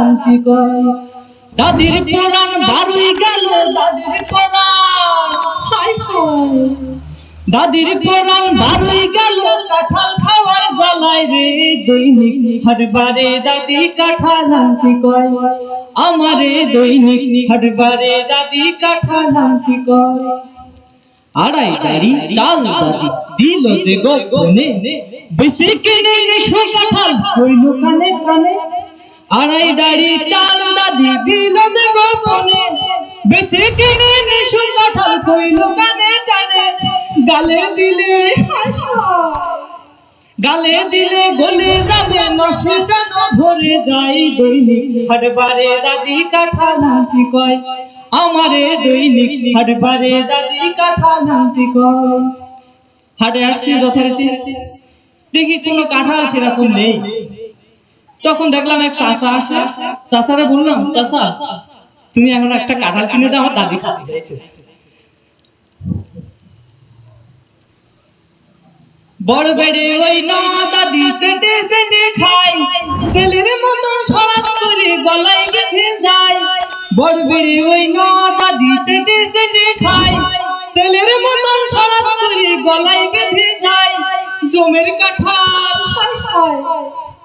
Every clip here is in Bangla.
আনতি কয় দাদির পুরাণ বারুই গেল, দাদির পুরাণ দাদির পুরাণ বারুই গেল, কাঁঠাল খাওয়ার জ্বালায় রে দৈনিক হাটবারে। দাদি কাঁঠাল আনতি কয়? আমারে দৈনিক হাটবারে, দাদি কাঁঠাল আনতি কয়? আড়াই গাড়ি চাল দাদি দিল যে গোপনে। বেশি কিনে নিশো কাঁঠাল, হইল কানে কানে। আড়াই দাড়ি চাল দাদি দিল গোপনে। বেশি কিনে নিশো কাঁঠাল কইল কানে কানে। গালে দিলে। গালে দিলে গলে যাবে নশে যেন ভরে যাই দৈনিক। হাটবারে দাদি কাঠা নামতি কয়, আমারে দৈনিক। হাটবারে দাদি কাঠা নামতি কয়। হাটে আসছি যথারীতি। দেখি কোনো কাঁঠাল সেরকম নেই। তখন দেখলাম এক চাষা আসে। চাষারে বললাম চাষা তুমি এখন একটা কাঁঠাল কিনে দাও আমার দাদি খাতে চাইছে বড় বেড়ে ওই না দাদি সেটে সেটে খাই তেলের মতন সরাত করে গলায় বেঁধে যায়। বড় বেড়ে ওই না দাদি সেটে সেটে খাই তেলের মতন সরাত করে গলায় বেঁধে যায়। জমের কাঁঠাল হায়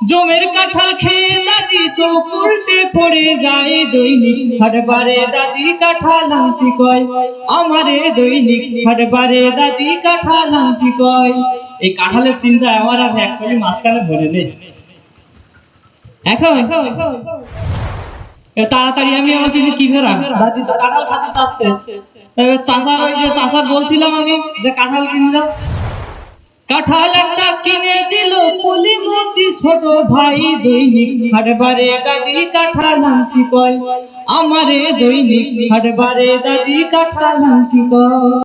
জমের কাঁঠাল খেয়ে দাদি চোখ উল্টে পড়ে যায় দৈনিক হাটবারে, দাদি কাঁঠাল আনতি কয়? আমারে দৈনিক হাটবারে, দাদি কাঁঠাল আনতি কয়? এই কাঁঠালের চিন্তা আমার আর এক কলি মাঝখানে ভরে নেই এখন? তাড়াতাড়ি আমি আমার কিছু কি ফেরা দাদি তো কাঁঠাল খাতে চাচ্ছে। চাষার ওই যে চাষার বলছিলাম আমি যে কাঁঠাল কিনলাম। কাঁঠাল একটা কিনে দিল পুলিমতি ছোট ভাই দৈনিক হাটবারে, দাদি কাঁঠাল আনতি কয়? আমারে দৈনিক হাটবারে, দাদি কাঁঠাল আনতি কয়?